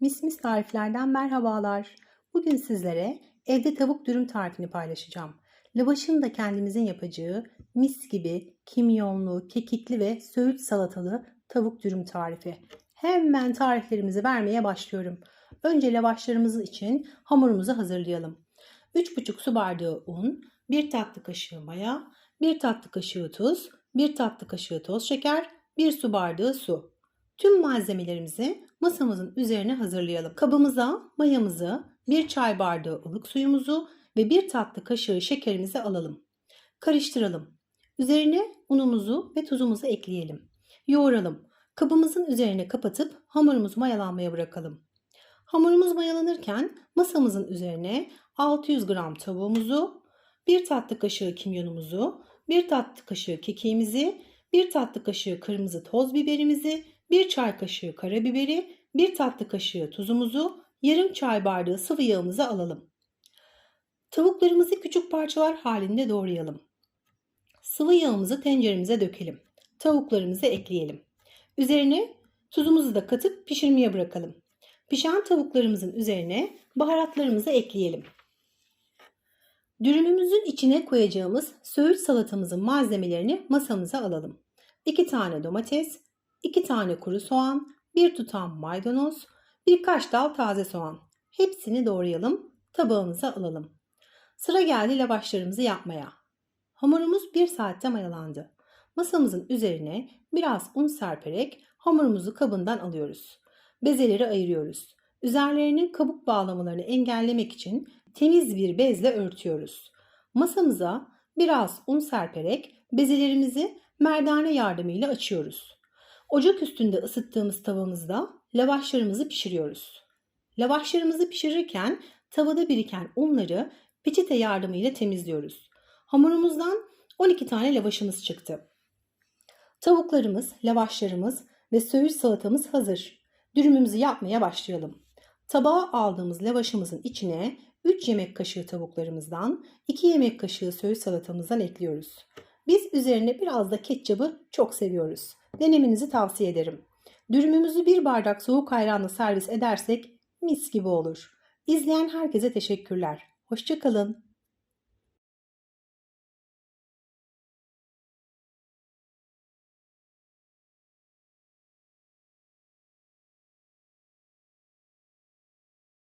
Mis mis tariflerden merhabalar. Bugün sizlere evde tavuk dürüm tarifini paylaşacağım. Lavaşın da kendimizin yapacağı mis gibi kimyonlu, kekikli ve söğüt salatalı tavuk dürüm tarifi. Hemen tariflerimizi vermeye başlıyorum. Önce lavaşlarımız için hamurumuzu hazırlayalım. 3,5 su bardağı un, 1 tatlı kaşığı maya, 1 tatlı kaşığı tuz, 1 tatlı kaşığı toz şeker, 1 su bardağı su. Tüm malzemelerimizi masamızın üzerine hazırlayalım. Kabımıza mayamızı, 1 çay bardağı ılık suyumuzu ve 1 tatlı kaşığı şekerimizi alalım. Karıştıralım. Üzerine unumuzu ve tuzumuzu ekleyelim. Yoğuralım. Kabımızın üzerine kapatıp hamurumuzu mayalanmaya bırakalım. Hamurumuz mayalanırken masamızın üzerine 600 gram tavuğumuzu, 1 tatlı kaşığı kimyonumuzu, 1 tatlı kaşığı kekiğimizi, 1 tatlı kaşığı kırmızı toz biberimizi, 1 çay kaşığı karabiberi, 1 tatlı kaşığı tuzumuzu, yarım çay bardağı sıvı yağımızı alalım. Tavuklarımızı küçük parçalar halinde doğrayalım. Sıvı yağımızı tenceremize dökelim. Tavuklarımızı ekleyelim. Üzerine tuzumuzu da katıp pişirmeye bırakalım. Pişen tavuklarımızın üzerine baharatlarımızı ekleyelim. Dürümümüzün içine koyacağımız söğüt salatamızın malzemelerini masamıza alalım. 2 tane domates, 2 tane kuru soğan, 1 tutam maydanoz, birkaç dal taze soğan. Hepsini doğrayalım, tabağımıza alalım. Sıra geldi lavaşlarımızı yapmaya. Hamurumuz 1 saatte mayalandı. Masamızın üzerine biraz un serperek hamurumuzu kabından alıyoruz. Bezeleri ayırıyoruz. Üzerlerinin kabuk bağlamalarını engellemek için temiz bir bezle örtüyoruz. Masamıza biraz un serperek bezelerimizi merdane yardımıyla açıyoruz. Ocak üstünde ısıttığımız tavamızda lavaşlarımızı pişiriyoruz. Lavaşlarımızı pişirirken tavada biriken unları peçete yardımıyla temizliyoruz. Hamurumuzdan 12 tane lavaşımız çıktı. Tavuklarımız, lavaşlarımız ve söğüş salatamız hazır. Dürümümüzü yapmaya başlayalım. Tabağa aldığımız lavaşımızın içine 3 yemek kaşığı tavuklarımızdan, 2 yemek kaşığı söğüş salatamızdan ekliyoruz. Biz üzerine biraz da ketçabı çok seviyoruz. Denemenizi tavsiye ederim. Dürümümüzü bir bardak soğuk ayranla servis edersek mis gibi olur. İzleyen herkese teşekkürler. Hoşçakalın.